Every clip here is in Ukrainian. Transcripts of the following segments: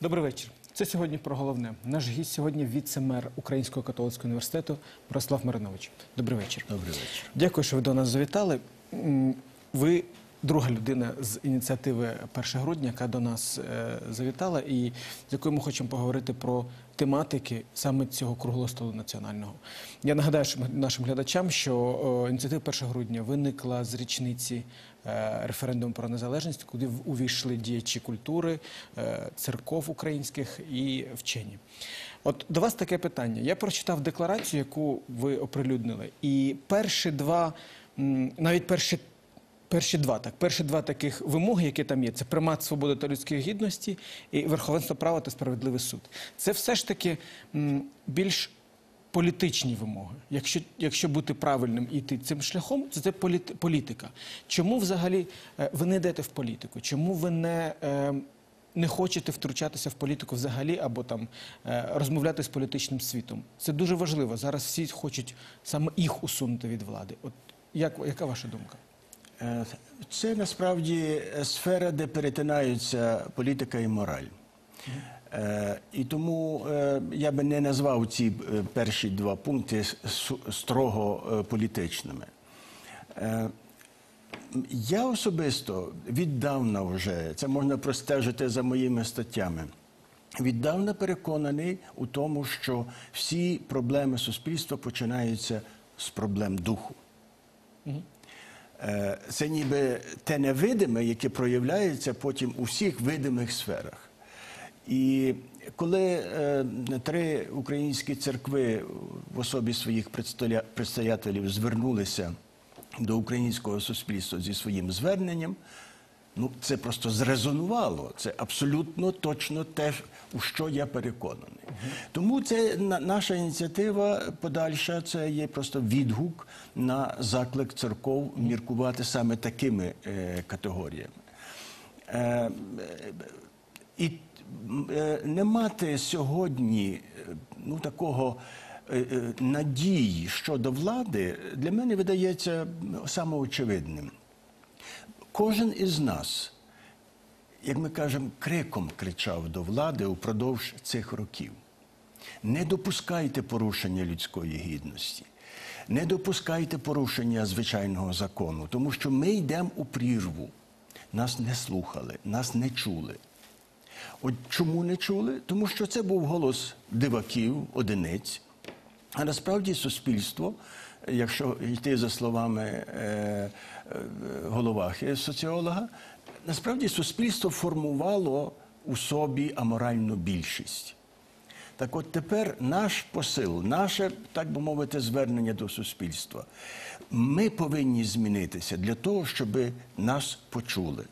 Добрий вечір. Це сьогодні про головне. Наш гість сьогодні віце-мер Українського католицького університету Мирослав Маринович. Добрий вечір. Добрий вечір. Дякую, що ви до нас завітали. Ви друга людина з ініціативи 1 грудня, яка до нас е, завітала, і з якою ми хочемо поговорити про тематики саме цього круглого столу національного. Я нагадаю нашим глядачам, що ініціатива 1 грудня виникла з річниці е, референдуму про незалежність, куди увійшли діячі культури, е, церков українських і вчені. От до вас таке питання. Я прочитав декларацію, яку ви оприлюднили, і перші два, навіть перші. Перші два так, перші два таких вимоги, які там є, це примат свободи та людської гідності і верховенство права та справедливий суд. Це все ж таки більш політичні вимоги. Якщо, якщо бути правильним і йти цим шляхом, то це політ, політика. Чому взагалі е, ви не йдете в політику? Чому ви не, е, не хочете втручатися в політику взагалі або там е, розмовляти з політичним світом? Це дуже важливо. Зараз всі хочуть саме їх усунути від влади. От як, яка ваша думка? Е, Це насправді сфера, де перетинаються політика і мораль. Е, І тому е, я би не назвав ці перші два пункти строго політичними. Я особисто віддавна вже, це можна простежити за моїми статтями, віддавна переконаний у тому, що всі проблеми суспільства починаються з проблем духу. Е, Це ніби те невидиме, яке проявляється потім у всіх видимих сферах. І коли е, три українські церкви в особі своїх представителів звернулися до українського суспільства зі своїм зверненням, ну це просто зрезонувало. Це абсолютно точно те, у що я переконаний. Тому це на- наша ініціатива подальша, це є просто відгук на заклик церков міркувати саме такими е, категоріями. Е, е, і е, не мати сьогодні е, ну, такого е, надії щодо влади для мене видається самоочевидним. Кожен із нас, як ми кажемо, криком кричав до влади упродовж цих років. Не допускайте порушення людської гідності, не допускайте порушення звичайного закону, тому що ми йдемо у прірву. Нас не слухали, нас не чули. От чому не чули? Тому що це був голос диваків, одиниць. А насправді суспільство, якщо йти за словами е, е, Головахи, соціолога, насправді суспільство формувало у собі аморальну більшість. Так от тепер наш посил, наше, так би мовити, звернення до суспільства. Ми повинні змінитися для того, щоб нас почули.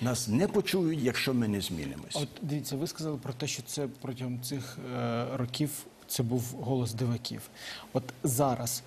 Нас не почують, якщо ми не змінимося. От дивіться, ви сказали про те, що це протягом цих е, років це був голос диваків. От зараз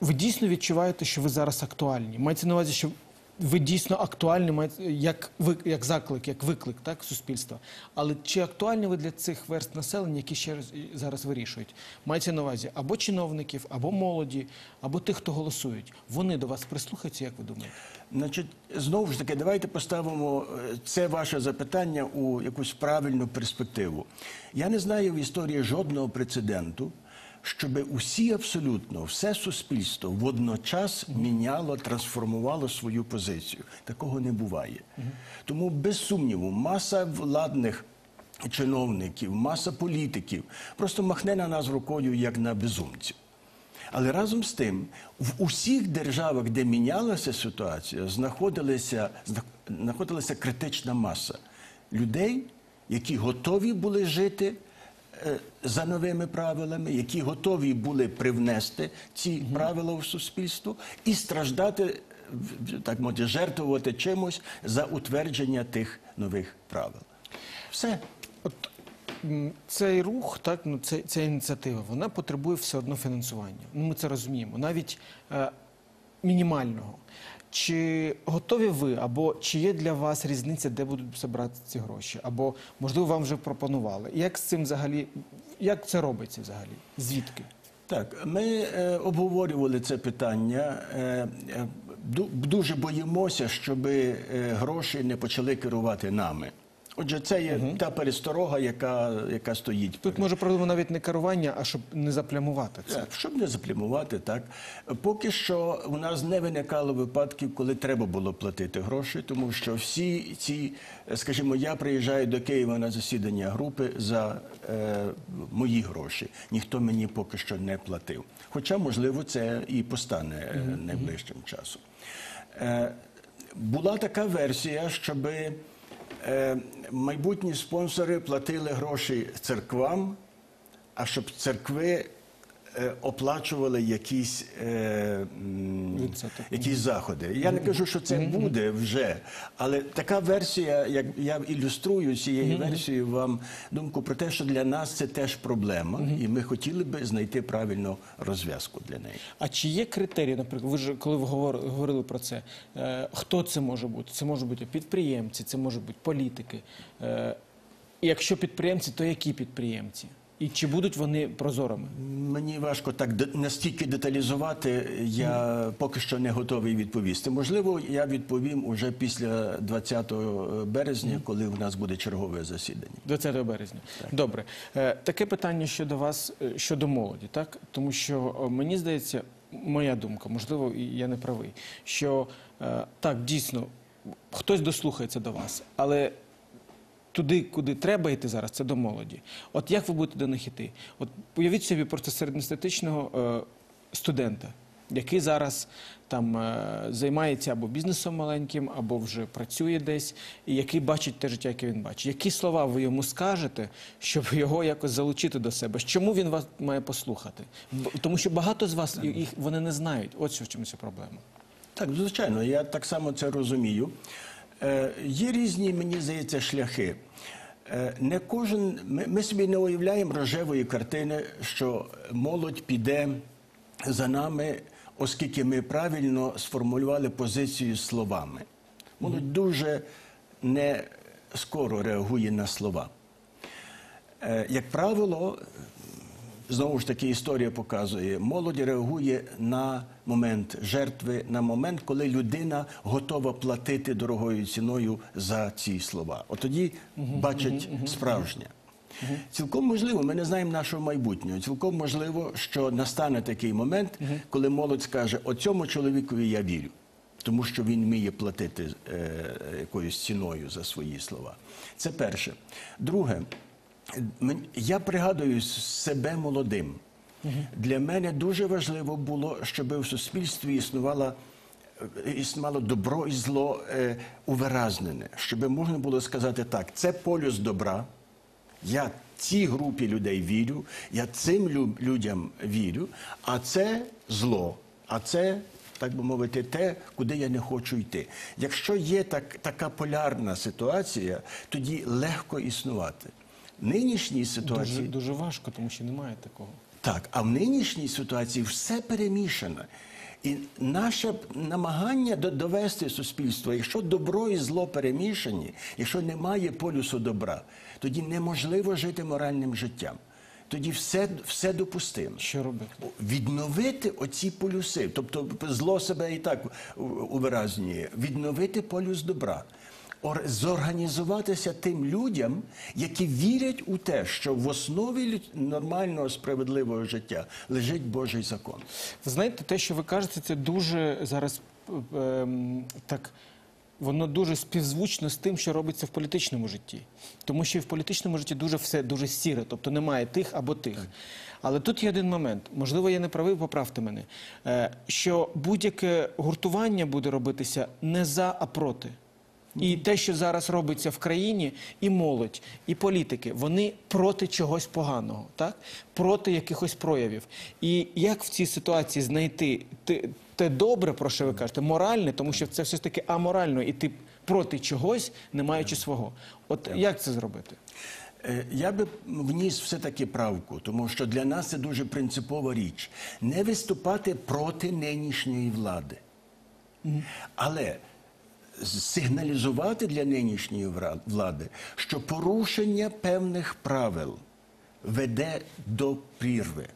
ви дійсно відчуваєте, що ви зараз актуальні? Мається на увазі, що ви дійсно актуальні, як ви як заклик, як виклик так, суспільства. Але чи актуальні ви для цих верст населення, які ще раз зараз вирішують? Мається на увазі або чиновників, або молоді, або тих, хто голосують. Вони до вас прислухаються, як ви думаєте? Значить, знову ж таки, давайте поставимо е, це ваше запитання у якусь правильну перспективу. Я не знаю в історії жодного прецеденту, щоб усі абсолютно все суспільство водночас міняло, трансформувало свою позицію. Такого не буває. Тому, без сумніву, маса владних чиновників, маса політиків просто махне на нас рукою як на безумців. Але разом з тим, в усіх державах, де мінялася ситуація, знаходилася, знаходилася критична маса людей, які готові були жити за новими правилами, які готові були привнести ці правила в суспільство і страждати, так мовити, жертвувати чимось за утвердження тих нових правил. Все. От цей рух, так ну це, ця ініціатива, вона потребує все одно фінансування. Ну ми це розуміємо, навіть е, мінімального. Чи готові ви, або чи є для вас різниця, де будуть забрати ці гроші? Або можливо вам вже пропонували? Як з цим взагалі, як це робиться взагалі? Звідки? Так, ми е, обговорювали це питання. Е, е, дуже боїмося, щоб е, гроші не почали керувати нами. Отже, це є та пересторога, яка, яка стоїть. Тут може проблема навіть не керування, а щоб не заплямувати це. Так, щоб не заплямувати, так. Поки що у нас не виникало випадків, коли треба було платити гроші, тому що всі ці, скажімо, я приїжджаю до Києва на засідання групи за е, мої гроші. Ніхто мені поки що не платив. Хоча, можливо, це і постане е, найближчим часом. Е, була така версія, щоб е, майбутні спонсори платили гроші церквам, а щоб церкви е, оплачували якісь, е, якісь заходи. Я не кажу, що це буде вже, але така версія, як я ілюструю цією версією вам думку про те, що для нас це теж проблема, і ми хотіли би знайти правильну розв'язку для неї. А чи є критерії, наприклад, ви ж коли ви говор- говорили про це, е, хто це може бути? Це можуть бути підприємці, це можуть бути політики. Е, якщо підприємці, то які підприємці? І чи будуть вони прозорими? Мені важко так настільки деталізувати. Я поки що не готовий відповісти. Можливо, я відповім уже після 20 березня, коли у нас буде чергове засідання. 20 березня. Добре. Е, Таке питання щодо вас, е, щодо молоді, так? Тому що мені здається, моя думка, можливо, і я не правий, що е, так, дійсно, хтось дослухається до вас, але туди, куди треба йти зараз, це до молоді. От як ви будете до них йти? От уявіть собі просто середньостатичного е, студента, який зараз там е, займається або бізнесом маленьким, або вже працює десь, і який бачить те життя, яке він бачить. Які слова ви йому скажете, щоб його якось залучити до себе? Чому він вас має послухати? Тому що багато з вас їх вони не знають. Що в чому ця проблема. Так, звичайно, я так само це розумію. Е, є різні, мені здається, шляхи. Е, не кожен, ми, ми собі не уявляємо рожевої картини, що молодь піде за нами, оскільки ми правильно сформулювали позицію словами. Молодь дуже не скоро реагує на слова. Е, Як правило, знову ж таки історія показує, молодь реагує на момент жертви, на момент, коли людина готова платити дорогою ціною за ці слова. От тоді бачать справжнє. Цілком можливо, ми не знаємо нашого майбутнього. Цілком можливо, що настане такий момент, коли молодь скаже: оцьому чоловікові я вірю, тому що він вміє платити е, якоюсь ціною за свої слова. Це перше. Друге, я пригадую себе молодим. Для мене дуже важливо було, щоб в суспільстві існувала. е, Існувало добро і зло е, увиразнене, щоб можна було сказати так: це полюс добра, я цій групі людей вірю, я цим лю- людям вірю, а це зло, а це, так би мовити, те, куди я не хочу йти. Якщо є так, така полярна ситуація, тоді легко існувати. Нинішній ситуації Дуже, дуже важко, тому що немає такого. так, а в нинішній ситуації все перемішане. І наше намагання довести суспільство, якщо добро і зло перемішані, якщо немає полюсу добра, тоді неможливо жити моральним життям. Тоді все, все допустимо. Що робити? Відновити оці полюси, тобто зло себе і так увиразнює, відновити полюс добра. Ор- Зорганізуватися тим людям, які вірять у те, що в основі нормального справедливого життя лежить Божий закон. Ви знаєте, те, що ви кажете, це дуже зараз е, ем, так. Воно дуже співзвучно з тим, що робиться в політичному житті. Тому що і в політичному житті дуже все дуже сіре, тобто немає тих або тих. Але тут є один момент, можливо, я не правий, поправте мене, е, що будь-яке гуртування буде робитися не за, а проти. І те, що зараз робиться в країні, і молодь, і політики, вони проти чогось поганого, так? проти якихось проявів. І як в цій ситуації знайти те, те добре, про що ви кажете, моральне, тому що це все ж таки аморально, і ти проти чогось, не маючи свого. От як це зробити? Е, Я би вніс все-таки правку, тому що для нас це дуже принципова річ. Не виступати проти нинішньої влади. Але сигналізувати для нинішньої влади, що порушення певних правил веде до прірви.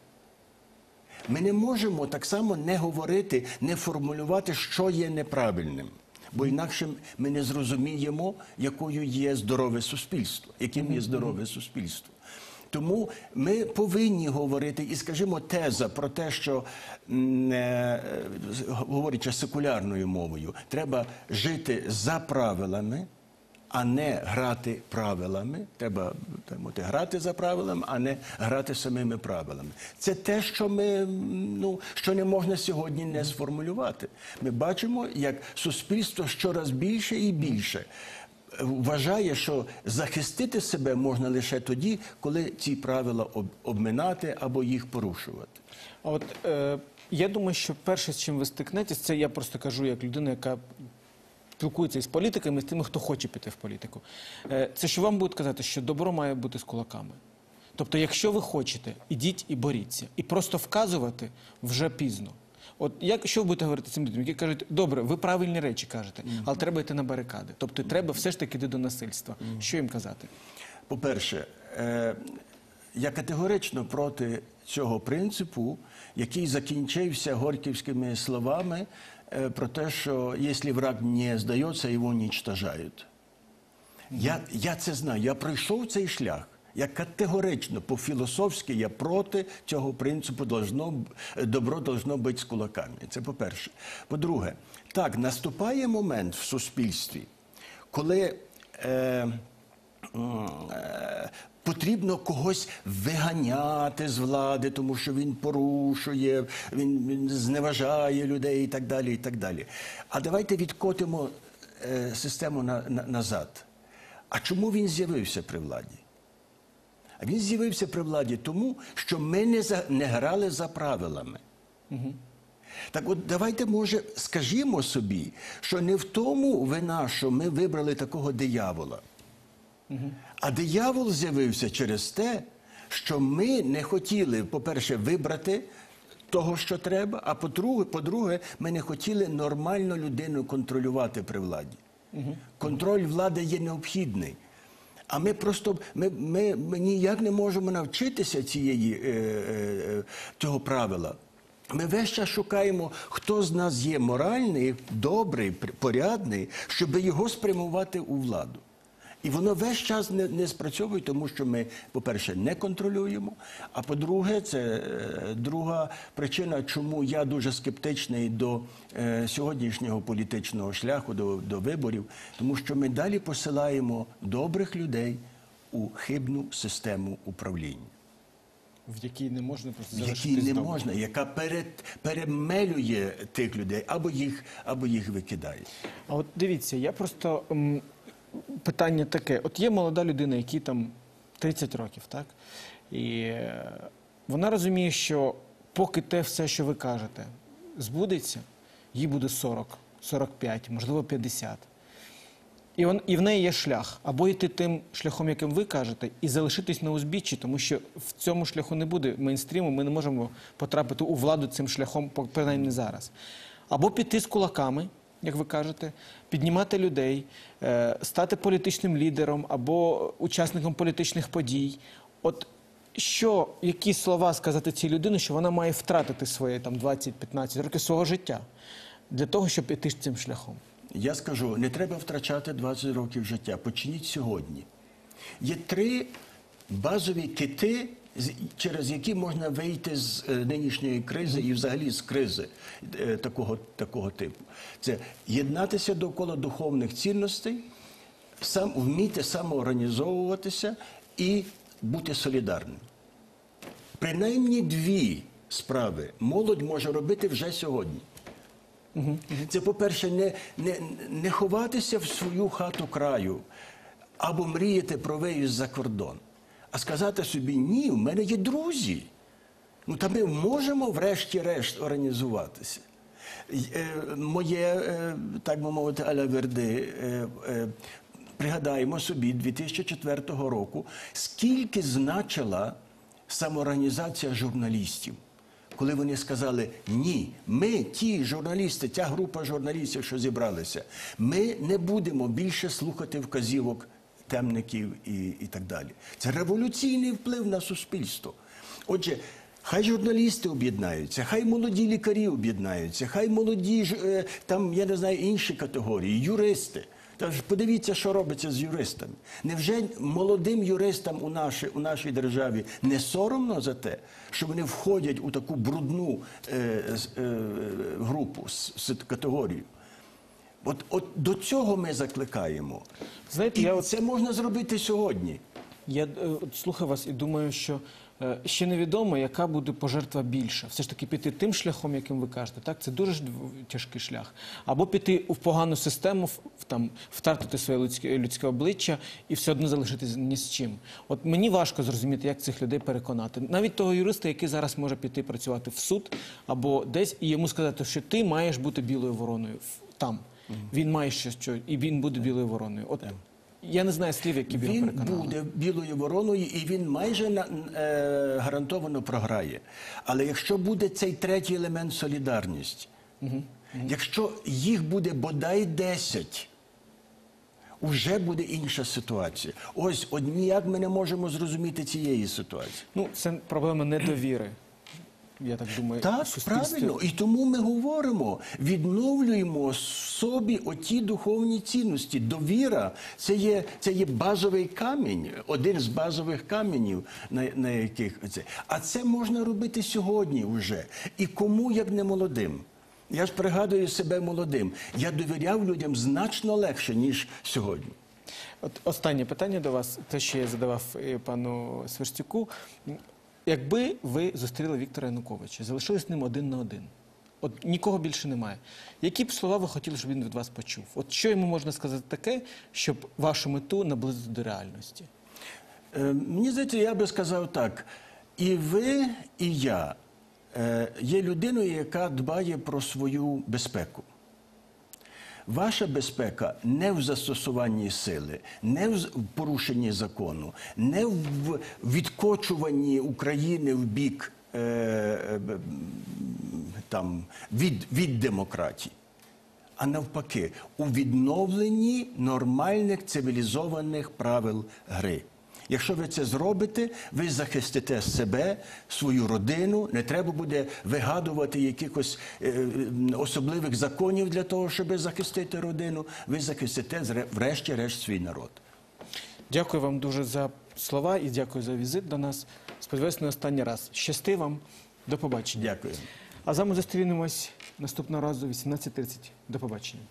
Ми не можемо так само не говорити, не формулювати, що є неправильним. бо інакше ми не зрозуміємо, якою є здорове суспільство, яким є здорове суспільство. Тому ми повинні говорити, і скажімо, теза про те, що е, говорячи секулярною мовою, треба жити за правилами, а не грати правилами. Треба так грати за правилами, а не грати самими правилами. Це те, що ми ну що не можна сьогодні не сформулювати. Ми бачимо, як суспільство щораз більше і більше. Вважає, що захистити себе можна лише тоді, коли ці правила обминати або їх порушувати. От е, я думаю, що перше, з чим ви стикнетесь, це я просто кажу як людина, яка спілкується із політиками, з тими, хто хоче піти в політику. Е, це що вам будуть казати, що добро має бути з кулаками. Тобто, якщо ви хочете, ідіть і боріться. І просто вказувати вже пізно. От як що ви будете говорити цим людям, які кажуть, добре, ви правильні речі кажете, але треба йти на барикади. Тобто треба все ж таки йти до насильства. Що їм казати? По-перше, е, я категорично проти цього принципу, який закінчився горьківськими словами е, про те, що якщо враг не здається, його уничтожають. Я, я це знаю, я пройшов цей шлях. Я категорично по-філософськи я проти цього принципу должно, добро должно бути з кулаками. Це по-перше. По-друге, так, наступає момент в суспільстві, коли е, е, потрібно когось виганяти з влади, тому що він порушує, він, він зневажає людей і так далі. і так далі. А давайте відкотимо е, систему на, на, назад. А чому він з'явився при владі? А він з'явився при владі тому, що ми не, за, не грали за правилами. Так от давайте, може, скажімо собі, що не в тому вина, що ми вибрали такого диявола. А диявол з'явився через те, що ми не хотіли, по-перше, вибрати того, що треба, а по-друге, по-друге, ми не хотіли нормально людину контролювати при владі. Контроль влади є необхідний. А ми просто ми, ми, ми ніяк не можемо навчитися цієї, е, е, цього правила. Ми весь час шукаємо, хто з нас є моральний, добрий, порядний, щоб його спрямувати у владу. І воно весь час не, не спрацьовує, тому що ми, по-перше, не контролюємо. А по-друге, це е, друга причина, чому я дуже скептичний до е, сьогоднішнього політичного шляху, до, до виборів, тому що ми далі посилаємо добрих людей у хибну систему управління В якій не можна просто в якій не вдома? можна, яка перед, перемелює тих людей, або їх, або їх викидає. А от дивіться, я просто м, питання таке: от є молода людина, якій там 30 років, так? І е, вона розуміє, що поки те все, що ви кажете, збудеться, їй буде 40, 45, можливо, 50. І, он, і в неї є шлях. Або йти тим шляхом, яким ви кажете, і залишитись на узбіччі, тому що в цьому шляху не буде мейнстріму, ми не можемо потрапити у владу цим шляхом, принаймні зараз. Або піти з кулаками, як ви кажете, піднімати людей, е, стати політичним лідером або учасником політичних подій. От що, які слова сказати цій людині, що вона має втратити там 20-15 років свого життя для того, щоб іти цим шляхом? Я скажу, не треба втрачати 20 років життя. Почніть сьогодні. Є три базові кити, через які можна вийти з е, нинішньої кризи і взагалі з кризи е, такого, такого типу. Це єднатися довкола духовних цінностей, сам, вміти самоорганізовуватися і бути солідарним. Принаймні дві справи молодь може робити вже сьогодні. Це, по-перше, не, не, не ховатися в свою хату краю або мріяти про виїзд за кордон, а сказати собі, ні, в мене є друзі. Ну, та ми можемо врешті-решт організуватися. Е, Моє, е, так би мовити, аля верди, е, пригадаємо собі 2004 року, скільки значила самоорганізація журналістів. Коли вони сказали, ні, ми, ті журналісти, ця група журналістів, що зібралися, ми не будемо більше слухати вказівок темників і, і так далі. Це революційний вплив на суспільство. Отже, Хай журналісти об'єднаються, хай молоді лікарі об'єднаються, хай молоді е, там, я не знаю, інші категорії, юристи. Та ж подивіться, що робиться з юристами. Невже молодим юристам у, нашій, у нашій державі не соромно за те, що вони входять у таку брудну е, е, групу, категорію? От, от до цього ми закликаємо. Знаєте, І я от це можна зробити сьогодні. Я е, от слухаю вас і думаю, що е, ще невідомо, яка буде пожертва більша. Все ж таки піти тим шляхом, яким ви кажете, так це дуже тяжкий шлях. Або піти в погану систему, в- в, там втратити своє людське, людське обличчя і все одно залишитись ні з чим. От мені важко зрозуміти, як цих людей переконати. Навіть того юриста, який зараз може піти працювати в суд або десь, і йому сказати, що ти маєш бути білою вороною там. Він має щось, що і він буде білою вороною. От я не знаю слів, які Він переконали. буде білою вороною, і він майже на, е, гарантовано програє. Але якщо буде цей третій елемент солідарність, якщо їх буде бодай 10, уже буде інша ситуація. Ось от ніяк ми не можемо зрозуміти цієї ситуації. Ну, це проблема недовіри. Я так думаю, Так, в правильно. І тому ми говоримо, відновлюємо собі оті духовні цінності. Довіра це є, це є базовий камінь, один з базових каменів, на, на яких це. А це можна робити сьогодні вже. І кому як не молодим. Я ж пригадую себе молодим. Я довіряв людям значно легше, ніж сьогодні. От останнє питання до вас, те, що я задавав е, пану Сверстюку. Якби ви зустріли Віктора Януковича, залишились з ним один на один. От нікого більше немає. Які б слова ви хотіли, щоб він від вас почув? От що йому можна сказати таке, щоб вашу мету наблизити до реальності? Е, Мені здається, я би сказав так: і ви, і я е, є людиною, яка дбає про свою безпеку. Ваша безпека не в застосуванні сили, не в порушенні закону, не в відкочуванні України в бік е, е, там, від, від демократії а навпаки, у відновленні нормальних цивілізованих правил гри. Якщо ви це зробите, ви захистите себе, свою родину. Не треба буде вигадувати якихось е, особливих законів для того, щоб захистити родину. Ви захистите врешті-решт свій народ. Дякую вам дуже за слова і дякую за візит до нас. Сподіваюся, не останній раз. Щасти вам. До побачення. Дякую. А з вами зустрінемось наступного разу о 18.30. До побачення.